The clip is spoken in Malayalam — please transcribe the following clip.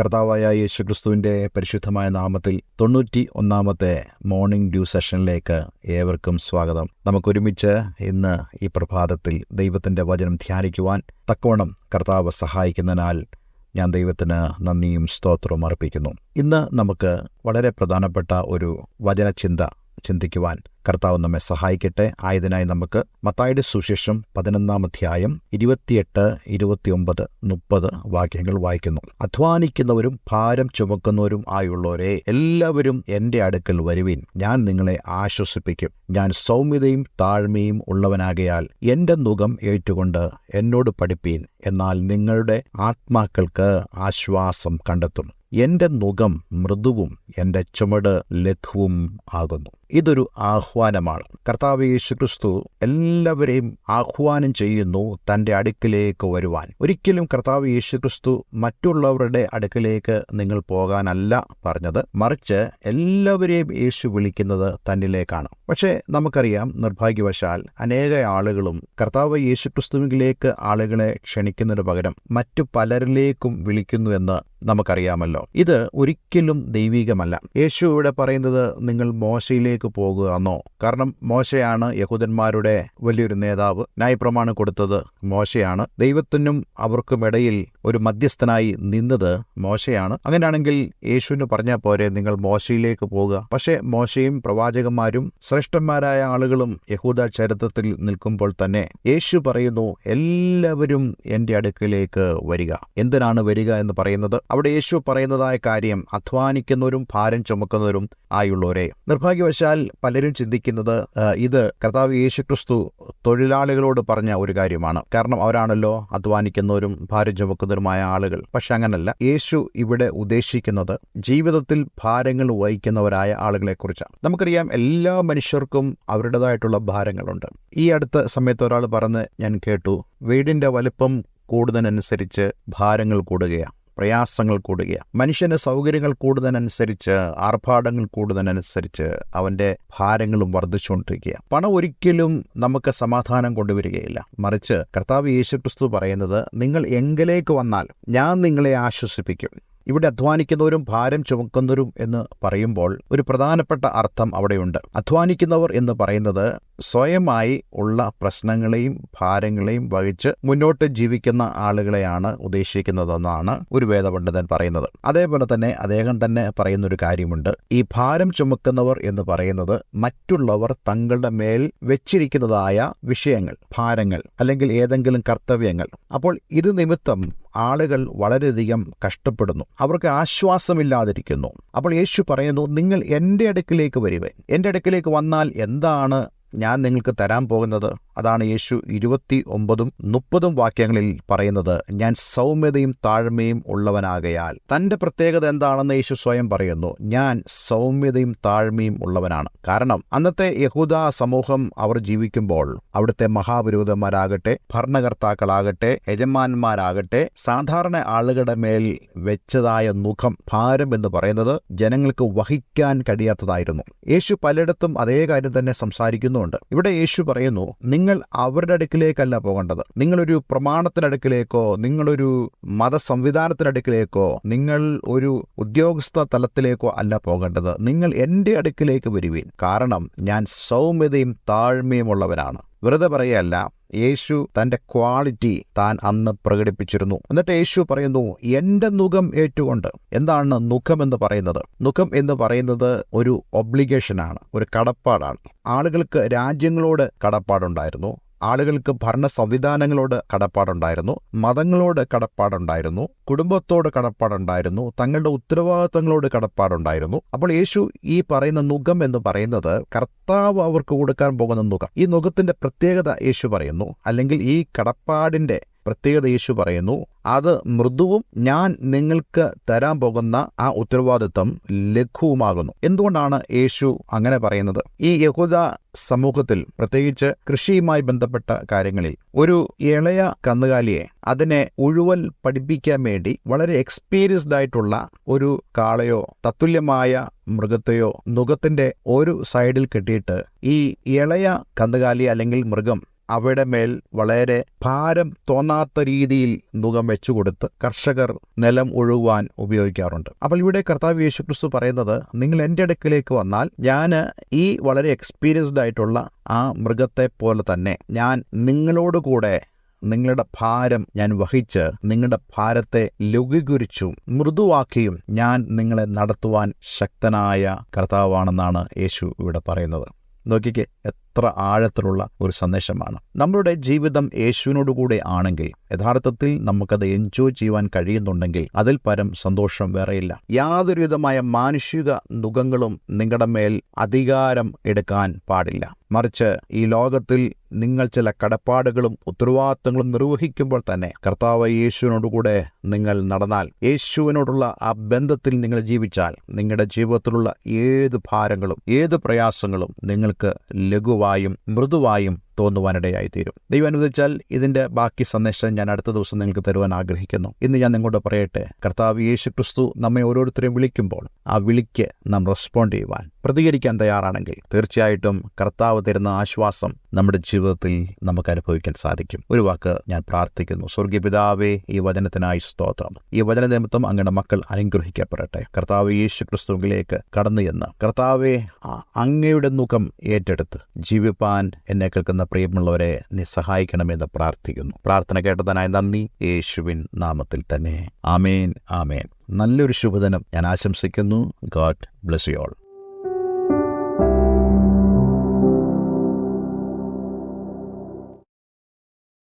കർത്താവായ യേശുക്രിസ്തുവിന്റെ പരിശുദ്ധമായ നാമത്തിൽ തൊണ്ണൂറ്റി ഒന്നാമത്തെ മോർണിംഗ് ഡ്യൂ സെഷനിലേക്ക് ഏവർക്കും സ്വാഗതം. നമുക്കൊരുമിച്ച് ഇന്ന് ഈ പ്രഭാതത്തിൽ ദൈവത്തിന്റെ വചനം ധ്യാനിക്കുവാൻ തക്കവണ്ണം കർത്താവ് സഹായിക്കുന്നതിനാൽ ഞാൻ ദൈവത്തിന് നന്ദിയും സ്തോത്രവും അർപ്പിക്കുന്നു. ഇന്ന് നമുക്ക് വളരെ പ്രധാനപ്പെട്ട ഒരു വചനചിന്ത ചിന്തിക്കുവാൻ കർത്താവ് നമ്മെ സഹായിക്കട്ടെ. ആയതിനായി നമുക്ക് മത്തായുടെ സുശേഷം പതിനൊന്നാം അധ്യായം ഇരുപത്തിയെട്ട് ഇരുപത്തിയൊമ്പത് മുപ്പത് വാക്യങ്ങൾ വായിക്കുന്നു. അധ്വാനിക്കുന്നവരും ഭാരം ചുമക്കുന്നവരും ആയുള്ളവരെ എല്ലാവരും എന്റെ അടുക്കൽ വരുവിൻ. ഞാൻ നിങ്ങളെ ആശ്വസിപ്പിക്കും. ഞാൻ സൗമ്യതയും താഴ്മയും ഉള്ളവനാകയാൽ എന്റെ മുഖം ഏറ്റുകൊണ്ട് എന്നോട് പഠിപ്പീൻ. എന്നാൽ നിങ്ങളുടെ ആത്മാക്കൾക്ക് ആശ്വാസം കണ്ടെത്തും. എന്റെ മുഖം മൃദുവും എന്റെ ചുമട് ലഘുവും ആകുന്നു. ഇതൊരു ആഹ്വാനമാണ്. കർത്താവ് യേശുക്രിസ്തു എല്ലാവരെയും ആഹ്വാനം ചെയ്യുന്നു തന്റെ അടുക്കിലേക്ക് വരുവാൻ. ഒരിക്കലും കർത്താവ് യേശുക്രിസ്തു മറ്റുള്ളവരുടെ അടുക്കിലേക്ക് നിങ്ങൾ പോകാനല്ല പറഞ്ഞത്. മറിച്ച് എല്ലാവരെയും യേശു വിളിക്കുന്നത് തന്നിലേക്കാണ്. പക്ഷേ നമുക്കറിയാം നിർഭാഗ്യവശാൽ അനേക ആളുകളും കർത്താവ് യേശുക്രിസ്തുവിലേക്ക് ആളുകളെ ക്ഷണിക്കുന്നതിന് പകരം മറ്റു പലരിലേക്കും വിളിക്കുന്നു വിളിക്കുന്നുവെന്ന് നമുക്കറിയാമല്ലോ. ഇത് ഒരിക്കലും ദൈവികമല്ല. യേശു ഇവിടെ പറയുന്നത് നിങ്ങൾ മോശയിലേക്ക് പോകുക എന്നോ കാരണം മോശയാണ് യഹൂദന്മാരുടെ വലിയൊരു നേതാവ്. ന്യായപ്രമാണം കൊടുത്തത് മോശയാണ്. ദൈവത്തിനും അവർക്കും ഇടയിൽ ഒരു മധ്യസ്ഥനായി നിന്നത് മോശയാണ്. അങ്ങനെയാണെങ്കിൽ യേശുവിന് പറഞ്ഞാൽ പോരെ നിങ്ങൾ മോശയിലേക്ക് പോകുക. പക്ഷേ മോശയും പ്രവാചകന്മാരും ശ്രേഷ്ഠന്മാരായ ആളുകളും യഹൂദ ചരിത്രത്തിൽ നിൽക്കുമ്പോൾ തന്നെ യേശു പറയുന്നു എല്ലാവരും എന്റെ അടുക്കിലേക്ക് വരിക. എന്തിനാണ് വരിക എന്ന് പറയുന്നത്? അവിടെ യേശു പറയുന്നതായ കാര്യം അധ്വാനിക്കുന്നവരും ഭാരം ചുമക്കുന്നവരും ആയുള്ളവരെ. നിർഭാഗ്യവശാൽ പലരും ചിന്തിക്കുന്നത് ഇത് കർത്താവ് യേശു ക്രിസ്തു തൊഴിലാളികളോട് പറഞ്ഞ ഒരു കാര്യമാണ്. കാരണം അവരാണല്ലോ അധ്വാനിക്കുന്നവരും ഭാരം ചുമക്കുന്നവരുമായ ആളുകൾ. പക്ഷെ അങ്ങനല്ല. യേശു ഇവിടെ ഉദ്ദേശിക്കുന്നത് ജീവിതത്തിൽ ഭാരങ്ങൾ വഹിക്കുന്നവരായ ആളുകളെക്കുറിച്ചാണ്. നമുക്കറിയാം എല്ലാ മനുഷ്യർക്കും അവരുടേതായിട്ടുള്ള ഭാരങ്ങളുണ്ട്. ഈ അടുത്ത സമയത്ത് ഒരാൾ പറഞ്ഞ് ഞാൻ കേട്ടു വീടിന്റെ വലിപ്പം കൂടുന്നതിനനുസരിച്ച് ഭാരങ്ങൾ കൂടുകയാണ്. പ്രയാസങ്ങൾ കൂടുകയാണ് മനുഷ്യന് സൗകര്യങ്ങൾ കൂടുന്നതിനനുസരിച്ച് ആർഭാടങ്ങൾ കൂടുന്നതിനനുസരിച്ച് അവന്റെ ഭാരങ്ങളും വർദ്ധിച്ചുകൊണ്ടിരിക്കുക പണം ഒരിക്കലും നമുക്ക് സമാധാനം കൊണ്ടുവരികയില്ല. മറിച്ച് കർത്താവ് യേശുക്രിസ്തു പറയുന്നത് നിങ്ങൾ എങ്കിലേക്ക് വന്നാൽ ഞാൻ നിങ്ങളെ ആശ്വസിപ്പിക്കും. ഇവിടെ അധ്വാനിക്കുന്നവരും ഭാരം ചുമക്കുന്നവരും എന്ന് പറയുമ്പോൾ ഒരു പ്രധാനപ്പെട്ട അർത്ഥം അവിടെയുണ്ട്. അധ്വാനിക്കുന്നവർ എന്ന് പറയുന്നത് സ്വയമായി ഉള്ള പ്രശ്നങ്ങളെയും ഭാരങ്ങളെയും വഹിച്ച് മുന്നോട്ട് ജീവിക്കുന്ന ആളുകളെയാണ് ഉദ്ദേശിക്കുന്നതെന്നാണ് ഒരു വേദപണ്ഡിതൻ പറയുന്നത്. അതേപോലെ തന്നെ അദ്ദേഹം തന്നെ പറയുന്ന ഒരു കാര്യമുണ്ട്. ഈ ഭാരം ചുമക്കുന്നവർ എന്ന് പറയുന്നത് മറ്റുള്ളവർ തങ്ങളുടെ മേൽ വെച്ചിരിക്കുന്നതായ വിഷയങ്ങൾ ഭാരങ്ങൾ അല്ലെങ്കിൽ ഏതെങ്കിലും കർത്തവ്യങ്ങൾ. അപ്പോൾ ഇത് നിമിത്തം ആളുകൾ വളരെയധികം കഷ്ടപ്പെടുന്നു. അവർക്ക് ആശ്വാസമില്ലാതിരിക്കുന്നു. അപ്പോൾ യേശു പറയുന്നു നിങ്ങൾ എന്റെ അടുക്കിലേക്ക് വരുവേ എന്റെ അടുക്കിലേക്ക് വന്നാൽ എന്താണ് ഞാൻ നിങ്ങൾക്ക് തരാൻ പോകുന്നത്? അതാണ് യേശു ഇരുപത്തി ഒമ്പതും മുപ്പതും വാക്യങ്ങളിൽ പറയുന്നത് ഞാൻ സൗമ്യതയും താഴ്മയും ഉള്ളവനാകയാൽ. തന്റെ പ്രത്യേകത എന്താണെന്ന് യേശു സ്വയം പറയുന്നു ഞാൻ സൗമ്യതയും താഴ്മയും ഉള്ളവനാണ്. കാരണം അന്നത്തെ യഹൂദ സമൂഹം അവർ ജീവിക്കുമ്പോൾ അവിടുത്തെ മഹാപുരോഹിതന്മാരാകട്ടെ ഭരണകർത്താക്കളാകട്ടെ യജമാന്മാരാകട്ടെ സാധാരണ ആളുകളുടെ മേൽ വെച്ചതായ മുഖം ഭാരം എന്ന് പറയുന്നത് ജനങ്ങൾക്ക് വഹിക്കാൻ കഴിയാത്തതായിരുന്നു. യേശു പലയിടത്തും അതേ കാര്യം തന്നെ സംസാരിക്കുന്നുണ്ട് ഇവിടെ യേശു പറയുന്നു നിങ്ങൾ അവരുടെ അടുക്കിലേക്കല്ല പോകേണ്ടത്. നിങ്ങളൊരു പ്രമാണത്തിനടുക്കിലേക്കോ നിങ്ങളൊരു മത മതസംവിധാനത്തിനടുക്കിലേക്കോ നിങ്ങൾ ഒരു ഉദ്യോഗസ്ഥ തലത്തിലേക്കോ അല്ല പോകേണ്ടത്. നിങ്ങൾ എന്റെ അടുക്കിലേക്ക് വരുവീൻ. കാരണം ഞാൻ സൗമ്യതയും താഴ്മയുമുള്ളവനാണ്. വെറുതെ പറയല്ല യേശു തന്റെ ക്വാളിറ്റി താൻ അന്ന് പ്രകടിപ്പിച്ചിരുന്നു. എന്നിട്ട് യേശു പറയുന്നു എന്റെ നുഖം ഏറ്റുകൊണ്ട്. എന്താണ് നുഖം എന്ന് പറയുന്നത്? നുഖം എന്ന് പറയുന്നത് ഒരു ഒബ്ലിഗേഷനാണ് ഒരു കടപ്പാടാണ്. ആളുകൾക്ക് രാജ്യങ്ങളോട് കടപ്പാടുണ്ടായിരുന്നു. ആളുകൾക്ക് ഭരണ സംവിധാനങ്ങളോട് കടപ്പാടുണ്ടായിരുന്നു മതങ്ങളോട് കടപ്പാടുണ്ടായിരുന്നു കുടുംബത്തോട് കടപ്പാടുണ്ടായിരുന്നു തങ്ങളുടെ ഉത്തരവാദിത്തങ്ങളോട് കടപ്പാടുണ്ടായിരുന്നു. അപ്പോൾ യേശു ഈ പറയുന്ന നുഖം എന്ന് പറയുന്നത് കർത്താവ് അവർക്ക് കൊടുക്കാൻ പോകുന്ന നുഖം. ഈ നുഖത്തിന്റെ പ്രത്യേകത യേശു പറയുന്നു. അല്ലെങ്കിൽ ഈ കടപ്പാടിന്റെ പ്രത്യേകത യേശു പറയുന്നു അത് മൃദുവും ഞാൻ നിങ്ങൾക്ക് തരാൻ പോകുന്ന ആ ഉത്തരവാദിത്വം ലഘുവുമാകുന്നു. എന്തുകൊണ്ടാണ് യേശു അങ്ങനെ പറയുന്നത്? ഈ യഹൂദ സമൂഹത്തിൽ പ്രത്യേകിച്ച് കൃഷിയുമായി ബന്ധപ്പെട്ട കാര്യങ്ങളിൽ ഒരു ഇളയ കന്നുകാലിയെ അതിനെ ഉഴുവൽ പഠിപ്പിക്കാൻ വേണ്ടി വളരെ എക്സ്പീരിയൻസ്ഡ് ആയിട്ടുള്ള ഒരു കാളയോ തത്തുല്യമായ മൃഗത്തെയോ നുഖത്തിന്റെ ഒരു സൈഡിൽ കെട്ടിയിട്ട് ഈ ഇളയ കന്നുകാലി അല്ലെങ്കിൽ മൃഗം അവയുടെ മേൽ വളരെ ഭാരം തോന്നാത്ത രീതിയിൽ നുകം വെച്ചുകൊടുത്ത് കർഷകർ നിലം ഒഴുകുവാൻ ഉപയോഗിക്കാറുണ്ട്. അപ്പോൾ ഇവിടെ കർത്താവ് യേശുക്രിസ്തു പറയുന്നത് നിങ്ങൾ എന്റെ അടുക്കിലേക്ക് വന്നാൽ ഞാൻ ഈ വളരെ എക്സ്പീരിയൻസ്ഡ് ആയിട്ടുള്ള ആ മൃഗത്തെ പോലെ തന്നെ ഞാൻ നിങ്ങളോട് കൂടെ നിങ്ങളുടെ ഭാരം ഞാൻ വഹിച്ച് നിങ്ങളുടെ ഭാരത്തെ ലഘൂകരിച്ചും മൃദുവാക്കിയും ഞാൻ നിങ്ങളെ നടത്തുവാൻ ശക്തനായ കർത്താവാണെന്നാണ് യേശു ഇവിടെ പറയുന്നത്. നോക്കിക്കേ എത്ര ആഴത്തിലുള്ള ഒരു സന്ദേശമാണ്. നമ്മുടെ ജീവിതം യേശുവിനോടുകൂടെ ആണെങ്കിൽ യഥാർത്ഥത്തിൽ നമുക്കത് എൻജോയ് ചെയ്യുവാൻ കഴിയുന്നുണ്ടെങ്കിൽ അതിൽ പരം സന്തോഷം വേറെയില്ല. യാതൊരുവിധമായ മാനുഷിക നുഖങ്ങളും നിങ്ങളുടെ മേൽ അധികാരം എടുക്കാൻ പാടില്ല. മറിച്ച് ഈ ലോകത്തിൽ നിങ്ങൾ ചില കടപ്പാടുകളും ഉത്തരവാദിത്തങ്ങളും നിർവഹിക്കുമ്പോൾ തന്നെ കർത്താവ് യേശുവിനോടുകൂടെ നിങ്ങൾ നടന്നാൽ യേശുവിനോടുള്ള ആ ബന്ധത്തിൽ നിങ്ങൾ ജീവിച്ചാൽ നിങ്ങളുടെ ജീവിതത്തിലുള്ള ഏത് ഭാരങ്ങളും ഏത് പ്രയാസങ്ങളും നിങ്ങൾക്ക് ലഘുവായും മൃദുവായും തോന്നുവാനിടയായിത്തീരും. ദൈവം അനുവദിച്ചാൽ ഇതിന്റെ ബാക്കി സന്ദേശം ഞാൻ അടുത്ത ദിവസം നിങ്ങൾക്ക് തരുവാൻ ആഗ്രഹിക്കുന്നു. ഇന്ന് ഞാൻ നിങ്ങളോട് പറയട്ടെ കർത്താവ് യേശു ക്രിസ്തു നമ്മെ ഓരോരുത്തരെയും വിളിക്കുമ്പോൾ ആ വിളിക്ക് നാം റെസ്പോണ്ട് ചെയ്യുവാൻ പ്രതികരിക്കാൻ തയ്യാറാണെങ്കിൽ തീർച്ചയായിട്ടും കർത്താവ് തരുന്ന ആശ്വാസം നമ്മുടെ ജീവിതത്തിൽ നമുക്ക് അനുഭവിക്കാൻ സാധിക്കും. ഒരു വാക്ക് ഞാൻ പ്രാർത്ഥിക്കുന്നു. സ്വർഗീയ പിതാവേ ഈ വചനത്തിനായി സ്തോത്രം. ഈ വചന നിമിത്തം അങ്ങയുടെ മക്കൾ അനുഗ്രഹിക്കപ്പെടട്ടെ. കർത്താവ് യേശു ക്രിസ്തുവിലേക്ക് കടന്നു എന്ന് കർത്താവെ അങ്ങയുടെ മുഖം ഏറ്റെടുത്ത് ജീവിപ്പാൻ എന്നെ കേൾക്കുന്ന പ്രിയമുള്ളവരെ നീ സഹായിക്കണമെന്ന് പ്രാർത്ഥിക്കുന്നു. പ്രാർത്ഥന കേട്ടതിനായി നന്ദി. യേശുവിൻ നാമത്തിൽ തന്നെ. ആമേൻ ആമേൻ. നല്ലൊരു ശുഭദിനം ഞാൻ ആശംസിക്കുന്നു. God bless you all.